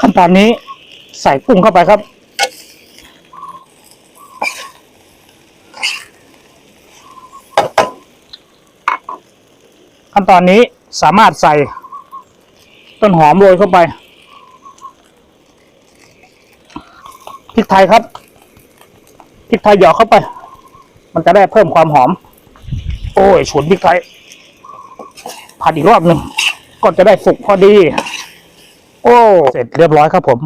ขั้นตอนนี้ใส่กุ้งเข้าไปครับ ขั้นตอนนี้สามารถใส่ต้นหอมโรยเข้าไปพริกไทยครับพริกไทยหยอกเข้าไป มันจะได้เพิ่มความหอม โอ้ยฉุนพริกไทยผัดอีกรอบหนึ่งก็จะได้สุกพอดี โอ้เสร็จเรียบร้อยครับผม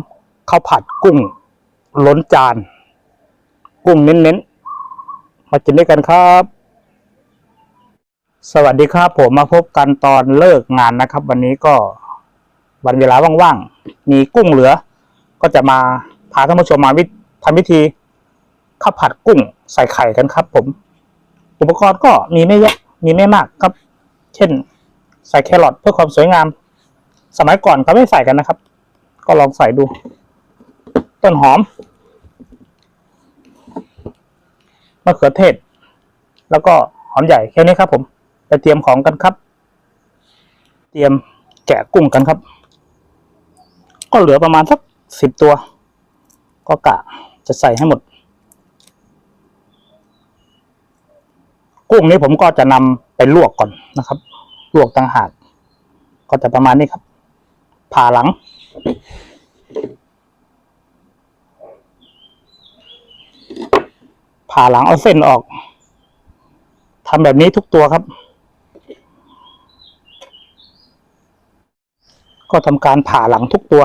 ข้าวผัดกุ้งล้นจาน กุ้งเน้นๆ มากินด้วยกันครับ สวัสดีครับผมมาพบกันตอนเลิกงานนะครับ วันนี้ก็วันเวลาว่างๆ มีกุ้งเหลือ ก็จะมาพาท่านผู้ชมมาวิทำวิธีข้าวผัดกุ้งใส่ไข่กันครับ ผม อุปกรณ์ก็มีไม่เยอะมีไม่มากครับ เช่น ใส่แครอทเพื่อความสวยงาม สมัยก่อนเขาไม่ใส่กันนะครับ ก็ลองใส่ดู ต้นหอมมะเขือเทศ แล้วก็หอมใหญ่แค่นี้ครับ ผมไปเตรียมของกันครับ เตรียมแกะกุ้งกันครับ ก็เหลือประมาณสักสิบตัว ก็กะจะใส่ให้หมด กุ้งนี้ผมก็จะนำไปลวกก่อนนะครับ ลวกต่างหากก็จะประมาณนี้ครับ ผ่าหลัง ผ่าหลังเอาเส้นออกทำแบบนี้ทุกตัวครับ ก็ทำการผ่าหลังทุกตัว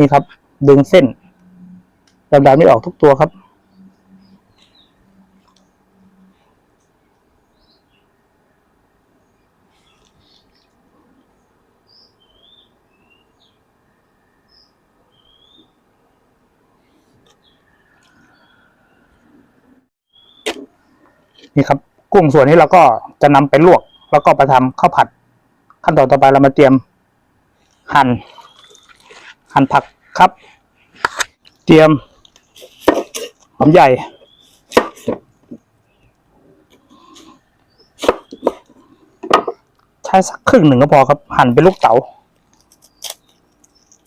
นี่ครับ ดึงเส้นดำๆนี่ออกทุกตัวครับนี่ครับกุ้งส่วนนี้เราก็จะนำไปลวก แล้วก็ไปทำข้าวผัด ขั้นตอนต่อไปเรามาเตรียมหั่น หั่นผักครับ เตรียมหอมใหญ่ ใช้สักครึ่งหนึ่งก็พอครับ หั่นเป็นลูกเต๋า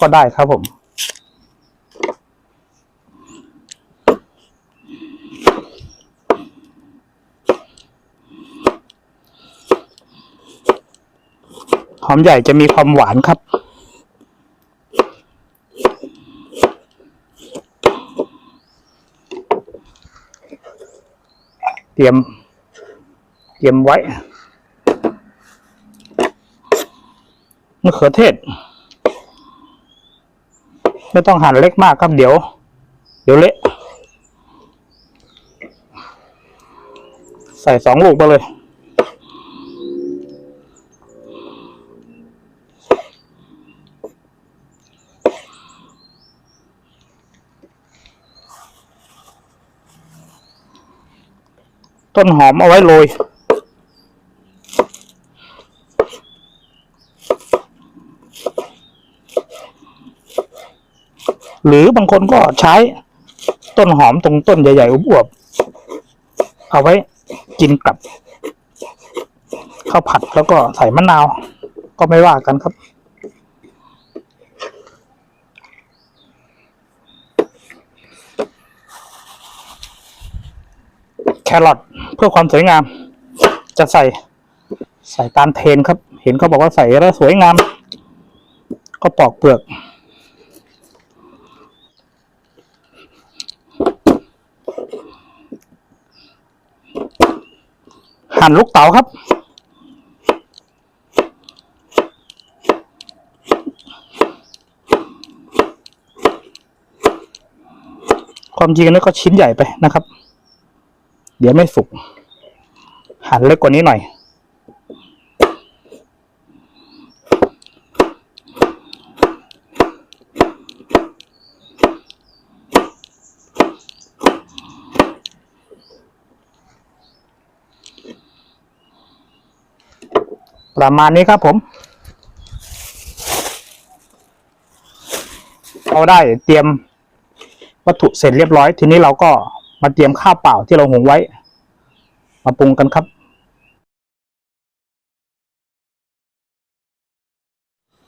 ก็ได้ครับผมหอมใหญ่จะมีความหวานครับ รียม เตรียมไว้มะเขือเทศ ไม่ต้องหั่นเล็กมากครับเดี๋ยว เดี๋ยวเละใส่สองลูกไปเลย ต้นหอมเอาไว้โรยหรือบางคนก็ใช้ต้นหอมตรงต้นใหญ่ๆอวบๆเอาไว้กินกับข้าวผัดแล้วก็ใส่มะนาว ก็ไม่ว่ากันครับ แครอท พื่อความสวยงาม จะใส่ใส่ตามเทนครับ เห็นเขาบอกว่าใส่แล้วสวยงาม ก็ปอกเปลือก หั่นลูกเต๋าครับความจริงแล้วก็ชิ้นใหญ่ไปนะครับ เดี๋ยวไม่สุก หั่นเล็กกว่านี้หน่อย ประมาณนี้ครับผมเอาได้เตรียมวัตถุเสร็จเรียบร้อย ทีนี้เราก็ มาเตรียมข้าวเปล่าที่เราหุงไว้ มาปรุงกันครับ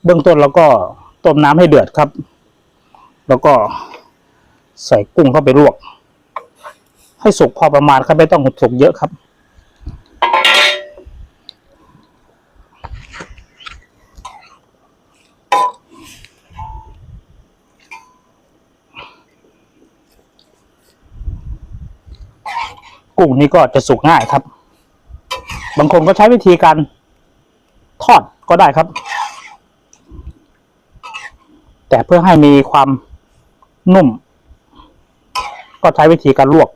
เบื้องต้นเราก็ต้มน้ำให้เดือดครับ แล้วก็ใส่กุ้งเข้าไปลวก ให้สุกพอประมาณครับไม่ต้องสุกเยอะครับ กุ้งนี้ก็จะสุกง่ายครับ บางคนก็ใช้วิธีการทอดก็ได้ครับ แต่เพื่อให้มีความนุ่ม ก็ใช้วิธีการลวก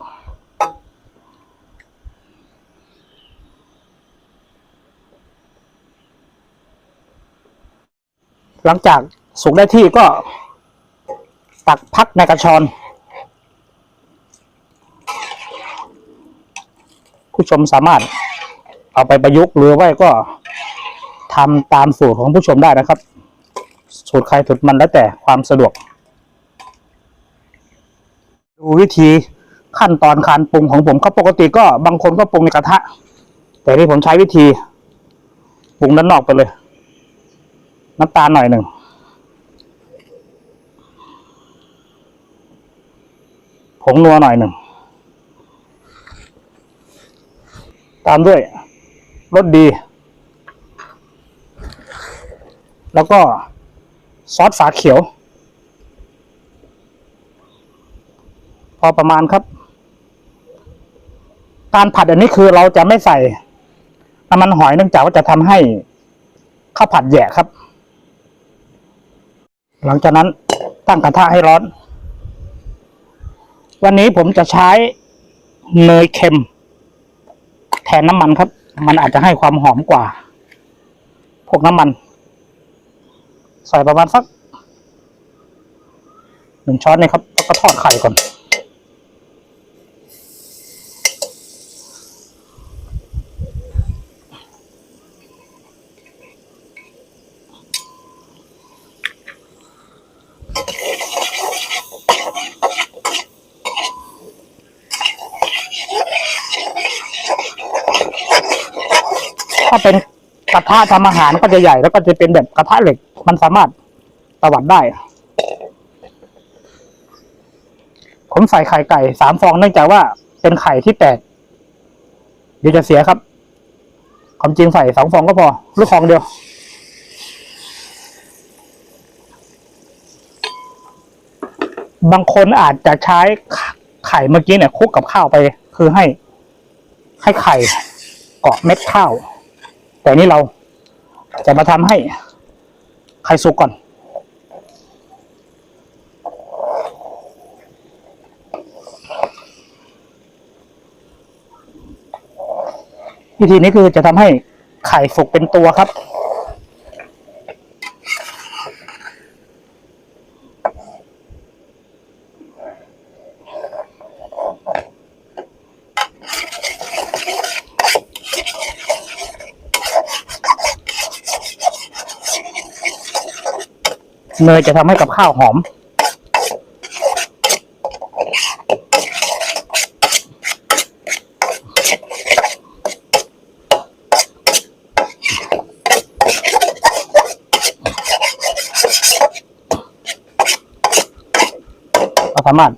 หลังจากสุกได้ที่ก็ตักพักในกระชอน ผู้ ชมสามารถเอาไปประยุกต์หรือว่าก็ทำตามสูตรของผู้ชมได้นะครับ สูตรใครสูตรมันแล้วแต่ความสะดวก ดูวิธีขั้นตอนการปรุงของผมก็ปกติก็บางคนก็ปรุงในกระทะ แต่ที่ผมใช้วิธีปรุงด้านนอกไปเลย น้ำตาลหน่อยหนึ่งผงนัวหน่อยหนึ่ง ตามด้วยรสดี แล้วก็ซอสฝาเขียว พอประมาณครับ การผัดอันนี้คือเราจะไม่ใส่น้ำมันหอยเนื่องจากว่าจะทำให้ข้าวผัดแยะครับ หลังจากนั้นตั้งกระทะให้ร้อน วันนี้ผมจะใช้เนยเค็ม ทนน้ำมันครับ มันอาจจะให้ความหอมกว่า พวกน้ำมัน ใส่ประมาณสักหนึ่งช้อนนะครับ แล้วก็ทอดไข่ก่อน ถ้าเป็นกระทะทำอาหารก็จะใหญ่แล้วก็จะเป็นแบบกระทะเหล็ก มันสามารถตวัดได้ ผมใส่ไข่ไก่สามฟองเนื่องจากว่าเป็นไข่ที่แตกเดี๋ยวจะเสียครับ ความจริงใส่สองฟองก็พอ ลูกฟองเดียว บางคนอาจจะใช้ไข่เมื่อกี้เนี่ยคลุกกับข้าวไป คือให้ ให้ไข่เกาะเม็ดข้าว แต่นี่เราจะมาทำให้ไข่สุกก่อน วิธีนี้คือจะทำให้ไข่สุกเป็นตัวครับ เนยจะทำให้กับข้าวหอม เราสามารถ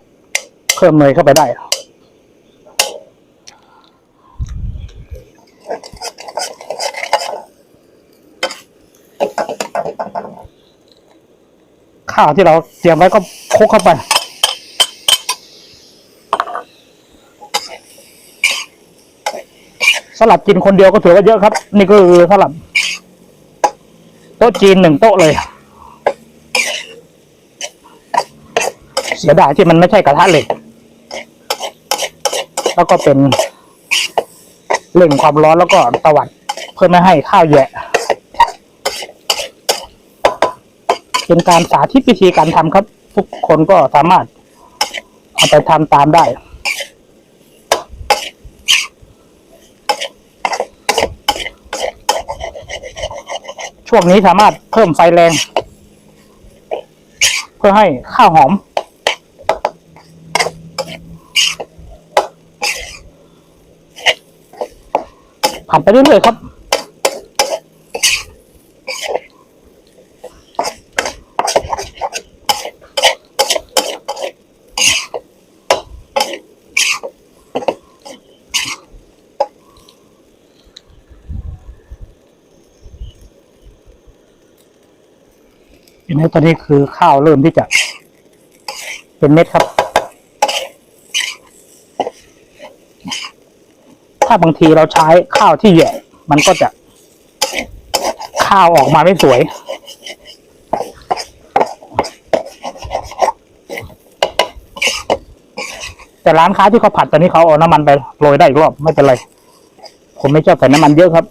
เพิ่มเนยเข้าไปได้ ข้าวที่เราเตรียมไว้ก็คลุกเข้าไป สลับกินคนเดียวก็ถือว่าเยอะครับ นี่ก็คือสลับโต๊ะจีนหนึ่งโต๊ะเลย เสียดายที่มันไม่ใช่กระทะเหล็กแล้วก็เป็นเร่งความร้อนแล้วก็ตวัดเพื่อไม่ให้ข้าวแยะ เป็นการสาธิตวิธีการทำครับ ทุกคนก็สามารถเอาไปทำตามได้พช่วงนี้สามารถเพิ่มไฟแรง เพื่อให้ข้าวหอม ผัดไปเรื่อยๆครับ ห็นไหมตอนนี้คือข้าวเริ่มที่จะ เป็นเม็ดครับ ถ้าบางทีเราใช้ข้าวที่แหย่มันก็จะ ข้าวออกมาไม่สวยแต่ร้านค้าที่เขาผัดตอนนี้เขาเอาน้ำมันไปโรยได้อีกรอบไม่เป็นไร ผมไม่ชอบใส่น้ำมันเยอะครับ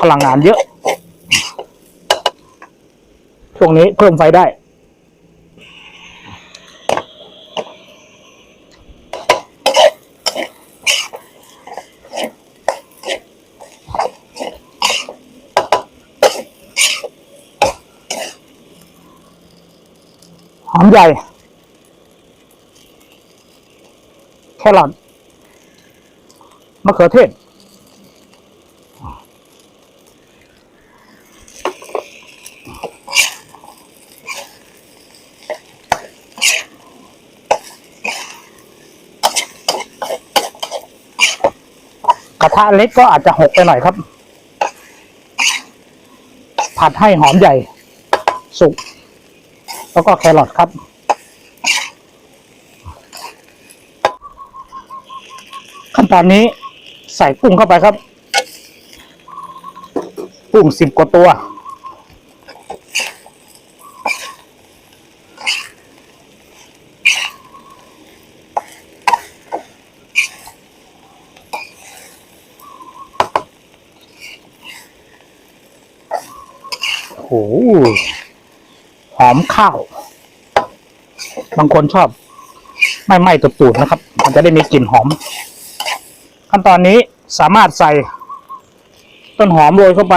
พลังงานเยอะ ช่วงนี้เพิ่มไฟได้ หอมใหญ่แครอทมะเขือเทศ ระทะเล็กก็อาจจะหกไปหน่อยครับ ผัดให้หอมใหญ่ สุก แล้วก็แครอทครับ ขั้นตอนนี้ใส่กุ้งเข้าไปครับ กุ้งสิบกว่าตัว หหอมข้าว บางคนชอบ ไม่ไหม้ตุดๆนะครับ มันจะได้มีกลิ่นหอม ขั้นตอนนี้สามารถใส่ ต้นหอมโรยเข้าไป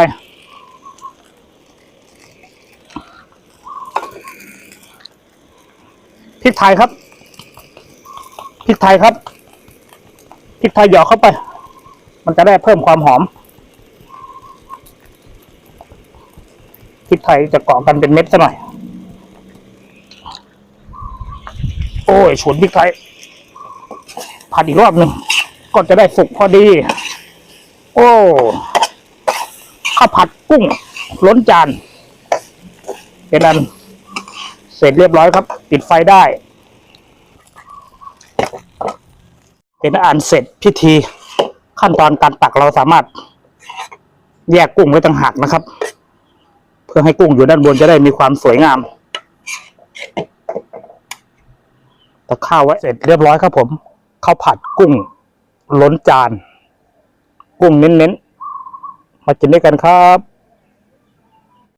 พริกไทยครับ พริกไทยครับ พริกไทยหยอกเข้าไป มันจะได้เพิ่มความหอม พริกไทยจะเกาะกันเป็นเม็ดซะหน่อย โอ้ยฉุนพริกไทยผัดอีกรอบหนึ่งก็จะได้สุกพอดี โอ้ข้าวผัดกุ้งล้นจาน เป็นอันเสร็จเรียบร้อยครับ ปิดไฟได้ เป็นอันเสร็จพิธี ขั้นตอนการตักเราสามารถ แยกกุ้งไว้ต่างหากนะครับ พื่อให้กุ้งอยู่ด้านบนจะได้มีความสวยงามตักข้าวไว้เสร็จเรียบร้อยครับผมข้าวผัดกุ้งล้นจาน กุ้งเน้นๆ มากินด้วยกันครับ